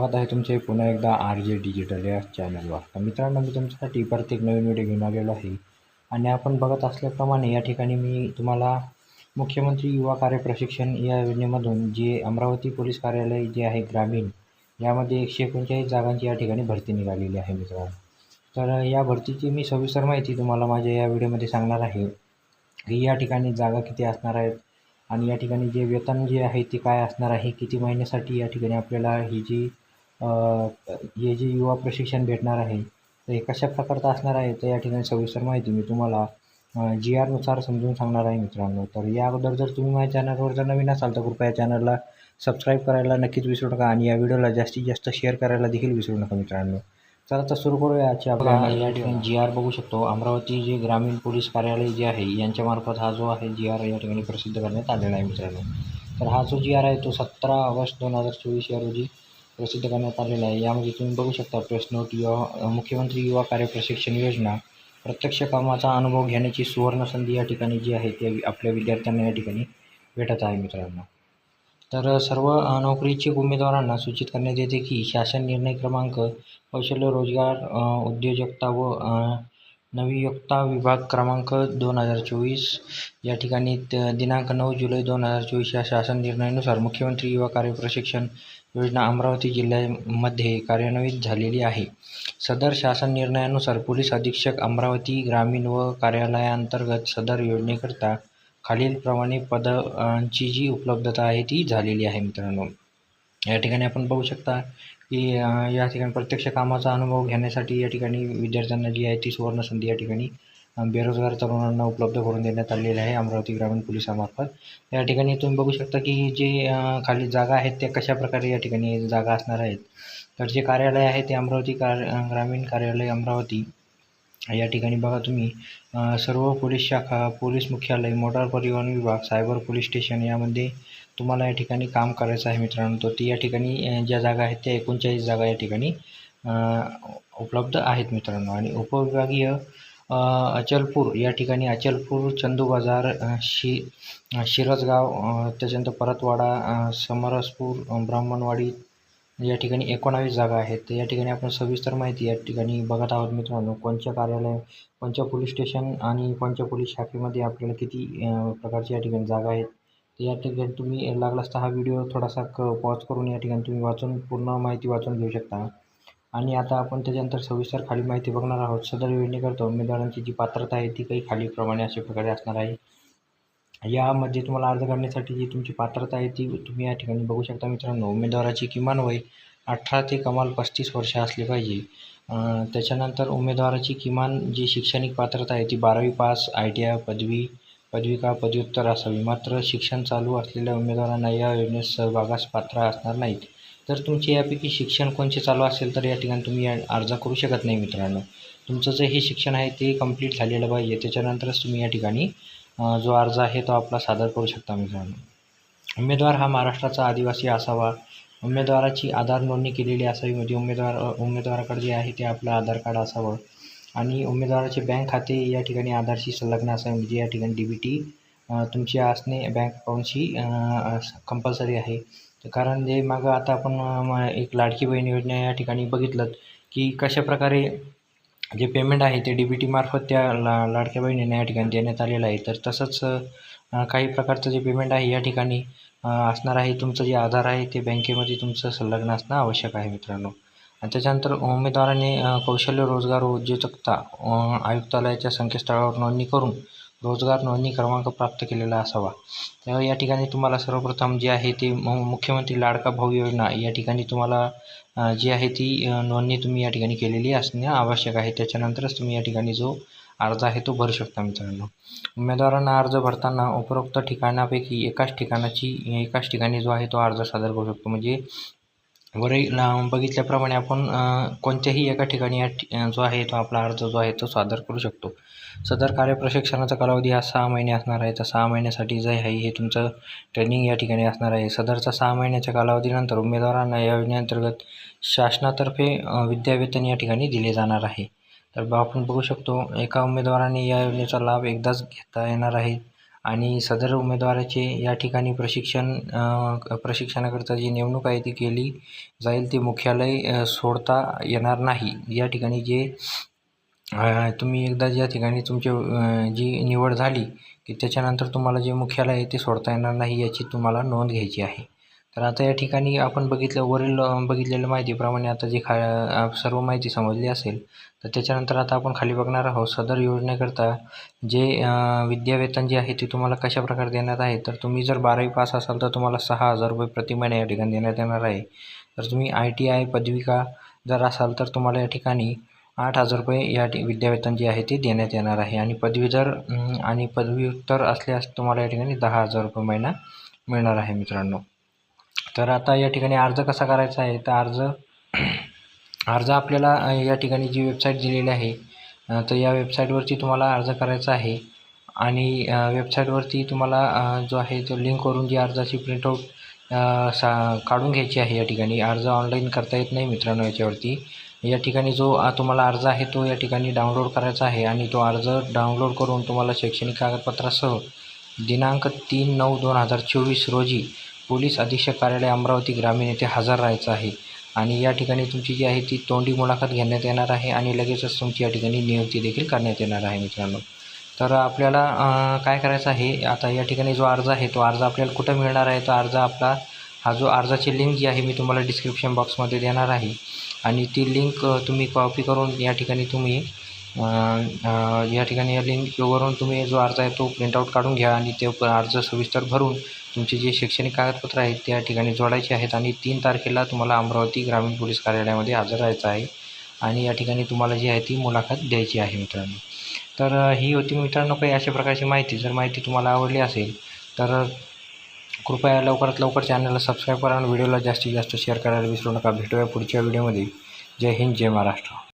स्वागत आहे तुमचे पुन्हा एकदा आर जे डिजिटल या चॅनलवर. तर मित्रांनो मी तुमच्यासाठी परत एक नवीन व्हिडिओ घेऊन आलेलो आहे. आणि आपण बघत असल्याप्रमाणे या ठिकाणी मी तुम्हाला मुख्यमंत्री युवा कार्य प्रशिक्षण या योजनेमधून जे अमरावती पोलीस कार्यालय जे आहे ग्रामीण यामध्ये एकशे एकोणचाळीस जागांची या ठिकाणी भरती निघालेली आहे मित्रांनो. तर या भरतीची मी सविस्तर माहिती तुम्हाला माझ्या या व्हिडिओमध्ये सांगणार आहे. की या ठिकाणी जागा किती असणार आहेत आणि या ठिकाणी जे वेतन जे आहे ते काय असणार आहे किती महिन्यासाठी या ठिकाणी आपल्याला ही जी हे जे युवा प्रशिक्षण भेटणार आहे तर हे कशा प्रकारचं असणार आहे तर या ठिकाणी सविस्तर माहिती मी तुम्हाला जी आरनुसार समजून सांगणार आहे मित्रांनो. तर या अगोदर जर तुम्ही माझ्या चॅनलवर जर नवीन असाल तर कृपया चॅनलला सबस्क्राईब करायला नक्कीच विसरू नका आणि या व्हिडिओला जास्तीत जास्त शेअर करायला देखील विसरू नका मित्रांनो. चला तर सुरू करूया. आजच्या आपण या ठिकाणी जी आर बघू शकतो. अमरावती जे ग्रामीण पोलीस कार्यालय जे आहे यांच्यामार्फत हा जो आहे जी आर या ठिकाणी प्रसिद्ध करण्यात आलेला आहे मित्रांनो. तर हा जो जी आर आहे तो सतरा ऑगस्ट दोन हजार चोवीस या रोजी प्रसिद्ध करण्यात आलेला आहे. यामध्ये तुम्ही बघू शकता प्रेस नोट युवा मुख्यमंत्री युवा कार्य प्रशिक्षण योजना. प्रत्यक्ष कामाचा अनुभव घेण्याची सुवर्ण संधी या ठिकाणी जी आहे ते आपल्या विद्यार्थ्यांना या ठिकाणी भेटत आहे मित्रांनो. तर सर्व नोकरीचे उमेदवारांना सूचित करण्यात येते की शासन निर्णय क्रमांक कौशल्य रोजगार उद्योजकता व नवयुक्ता विभाग क्रमांक दोन हजार चोवीस. या ठिकाणी त- दिनांक नऊ जुलै दोन हजार चोवीस या शासन निर्णयानुसार मुख्यमंत्री युवा कार्य प्रशिक्षण योजना अमरावती जिल्ह्यामध्ये कार्यान्वित झालेली आहे. सदर शासन निर्णयानुसार पोलीस अधीक्षक अमरावती ग्रामीण व कार्यालयाअंतर्गत सदर योजनेकरता खालीलप्रमाणे पदांची जी उपलब्धता आहे ती झालेली आहे मित्रांनो. या ठिकाणी आपण बघू शकता की या ठिकाणी प्रत्यक्ष कामाचा अनुभव घेण्यासाठी या ठिकाणी विद्यार्थ्यांना जी आहे ती सुवर्णसंधी या ठिकाणी बेरोजगार तरुणांना उपलब्ध करून देण्यात आलेली आहे अमरावती ग्रामीण पोलिसामार्फत. या ठिकाणी तुम्ही बघू शकता की जे खाली जागा आहेत त्या कशा प्रकारे या ठिकाणी जागा असणार आहेत. तर जे कार्यालय आहे ते अमरावती कार ग्रामीण कार्यालय अमरावती. या ठिकाणी बघा तुम्ही सर्व पोलीस शाखा पोलीस मुख्यालय मोटार परिवहन विभाग सायबर पोलीस स्टेशन यामध्ये तुम्हाला या ठिकाणी काम करायचं आहे मित्रांनो तर ती या ठिकाणी ज्या जागा आहेत त्या एकोणचाळीस जागा या ठिकाणी उपलब्ध आहेत मित्रांनो. आणि उपविभागीय अचलपूर या ठिकाणी अचलपूर चंदू बाजार शि शिरजगाव शिरसगाव त्याच्यानंतर परतवाडा समरसपूर ब्राह्मणवाडी या ठिकाणी एकोणावीस जागा आहेत. तर या ठिकाणी आपण सविस्तर माहिती या ठिकाणी बघत आहोत मित्रांनो. कोणत्या कार्यालय कोणत्या पोलीस स्टेशन आणि कोणत्या पोलीस शाखेमध्ये आपल्याला किती प्रकारच्या या ठिकाणी जागा आहेत या ठिकाणी तुम्ही लागलास तर हा व्हिडिओ थोडासा क पॉज करून या ठिकाणी तुम्ही वाचून पूर्ण माहिती वाचून घेऊ शकता. आणि आता आपण त्याच्यानंतर सविस्तर खाली माहिती बघणार आहोत. सदर योजनेकरता उमेदवारांची जी पात्रता आहे ती काही खालीलप्रमाणे अशा प्रकारे असणार आहे. यामध्ये तुम्हाला अर्ज करण्यासाठी जी तुमची पात्रता आहे ती तुम्ही या ठिकाणी बघू शकता मित्रांनो. उमेदवाराची किमान वय अठरा ते कमाल पस्तीस वर्ष असली पाहिजे. त्याच्यानंतर उमेदवाराची किमान जी शैक्षणिक पात्रता आहे ती बारावी पास आय टी आय पदवी पदविका पदव्युत्तर असावी? मात्र शिक्षण चालू असलेल्या उमेदवारांना या योजनेत सहभागास पात्र असणार नाहीत. तर तुमचे यापैकी शिक्षण कोणचे चालू असेल तर या ठिकाणी तुम्ही या- अर्ज करू शकत नाही मित्रांनो. तुमचं जे हे शिक्षण आहे ते कंप्लीट झालेलं पाहिजे. त्याच्यानंतरच तुम्ही या ठिकाणी जो अर्ज आहे तो आपला सादर करू शकता मित्रांनो. उमेदवार हा महाराष्ट्राचा आदिवासी असावा. उमेदवाराची आधार नोंदणी केलेली असावी. म्हणजे उमेदवार उमेदवाराकडे जे आहे ते आपलं आधार कार्ड असावं. आणि उमेदवाराचे बँक खाते या ठिकाणी आधारशी संलग्न असावे म्हणजे या ठिकाणी डी बी टी तुमची असणे बँक अकाउंटशी कंपल्सरी आहे. तर कारण जे मागं आता आपण एक लाडकी बहीण योजना या ठिकाणी बघितलं की कशा प्रकारे जे पेमेंट आहे ते डी बी टीमार्फत त्या ला लाडक्या बहिणींना या ठिकाणी देण्यात आलेलं आहे. तर तसंच काही प्रकारचं जे पेमेंट आहे या ठिकाणी असणार आहे तुमचं जे आधार आहे ते बँकेमध्ये तुमचं संलग्न असणं आवश्यक आहे मित्रांनो. त्याच्यानंतर उमेदवाराने कौशल्य रोजगार उद्योजकता आयुक्तालयाच्या संकेतस्थळावर नोंदणी करून रोजगार नोंदणी क्रमांक प्राप्त केलेला असावा. त्यामुळे या ठिकाणी तुम्हाला सर्वप्रथम जे आहे ते मु- मुख्यमंत्री लाडका भाऊ योजना या ठिकाणी तुम्हाला जी आहे ती नोंदणी तुम्ही या ठिकाणी केलेली असणे आवश्यक आहे. त्याच्यानंतरच तुम्ही या ठिकाणी जो अर्ज आहे तो भरू शकता मित्रांनो. उमेदवारांना अर्ज भरताना उपरोक्त ठिकाणापैकी एकाच ठिकाणाची एकाच ठिकाणी जो आहे तो अर्ज सादर करू शकतो. म्हणजे वरही बघितल्याप्रमाणे आपण कोणत्याही एका ठिकाणी या ठि- जो आहे तो आपला अर्ज जो आहे तो सादर करू शकतो. सदर कार्य प्रशिक्षणाचा कालावधी हा सहा महिने असणार आहे. तर सहा महिन्यासाठी जे आहे हे तुमचं ट्रेनिंग या ठिकाणी असणार आहे. सदरचा सहा महिन्याच्या कालावधीनंतर उमेदवारांना या योजनेअंतर्गत शासनातर्फे विद्यावेतन या ठिकाणी दिले जाणार आहे. तर बा आपण बघू शकतो एका उमेदवाराने या योजनेचा लाभ एकदाच घेता येणार आहे. आणि सदर उमेदवाराचे या ठिकाणी प्रशिक्षण प्रशिक्षणाकरता जी नेमणूक आहे ती केली जाईल ते मुख्यालय सोडता येणार नाही. या ठिकाणी जे तुम्ही एकदा ज्या ठिकाणी तुमची जी निवड झाली की त्याच्यानंतर तुम्हाला जे मुख्यालय आहे ते सोडता येणार नाही याची तुम्हाला नोंद घ्यायची आहे. तर आता या ठिकाणी आपण बघितलं वरील बघितलेलं बघितलेल्या माहितीप्रमाणे आता जे खा सर्व माहिती समजली असेल तर त्याच्यानंतर आता आपण खाली बघणार आहोत सदर योजनेकरता जे विद्यावेतन जे आहे ते तुम्हाला कशा प्रकारे देण्यात आहे? तर तुम्ही जर बारावी पास असाल तर तुम्हाला सहा हजार रुपये प्रति महिना या ठिकाणी देण्यात येणार आहे. तर तुम्ही आय टी आय पदविका जर असाल तर तुम्हाला या ठिकाणी आठ हजार रुपये या ठि विद्यावेतन जे आहे ते देण्यात येणार आहे. आणि पदवीधर आणि आणि पदव्युत्तर असल्यास तुम्हाला या ठिकाणी दहा हजार रुपये महिना मिळणार आहे मित्रांनो. तर आता या ठिकाणी अर्ज कसा करायचा आहे? तर अर्ज अर्ज आपल्याला या ठिकाणी जी वेबसाईट दिलेली आहे तर या वेबसाईटवरती तुम्हाला अर्ज करायचा आहे. आणि वेबसाईटवरती तुम्हाला जो आहे तो लिंक करून जी अर्जाची प्रिंटआउट सा काढून घ्यायची आहे या ठिकाणी. अर्ज ऑनलाईन करता येत नाही मित्रांनो याच्यावरती. या ठिकाणी जो तुम्हाला अर्ज आहे तो या ठिकाणी डाउनलोड करायचा आहे आणि तो अर्ज डाउनलोड करून तुम्हाला शैक्षणिक कागदपत्रासह दिनांक तीन नऊ दोन हजार चोवीस रोजी पोलीस अधीक्षक कार्यालय अमरावती ग्रामीण येथे हजर राहायचं आहे. आणि या ठिकाणी तुमची जी आहे ती तोंडी मुलाखत घेण्यात येणार आहे आणि लगेचच तुमची या ठिकाणी नियुक्ती देखील करण्यात येणार आहे मित्रांनो. तर आपल्याला काय करायचं आहे? आता या ठिकाणी जो अर्ज आहे तो अर्ज आपल्याला कुठं मिळणार आहे? तो अर्ज आपला हा जो अर्जाची लिंक जी आहे मी तुम्हाला डिस्क्रिप्शन बॉक्समध्ये देणार आहे. आणि ती लिंक तुम्ही कॉपी करून या ठिकाणी तुम्ही या ठिकाणी या लिंकवरून तुम्ही जो अर्ज आहे तो प्रिंटआउट काढून घ्या आणि ते अर्ज सविस्तर भरून तुमचे जे शैक्षणिक कागदपत्र आहेत त्या ठिकाणी जोडायचे आहेत आणि तीन तारखेला तुम्हाला अमरावती ग्रामीण पोलीस कार्यालयामध्ये हजर राहायचं आहे आणि या ठिकाणी तुम्हाला जी आहे ती मुलाखत द्यायची आहे मित्रांनो. तर ही होती मित्रांनो काही अशा प्रकारची माहिती. जर माहिती तुम्हाला आवडली असेल तर कृपया लवकरात लवकर चॅनलला सबस्क्राईब करा आणि व्हिडिओला जास्तीत जास्त शेअर करायला विसरू नका. भेटूया पुढच्या व्हिडिओमध्ये जय हिंद जय महाराष्ट्र.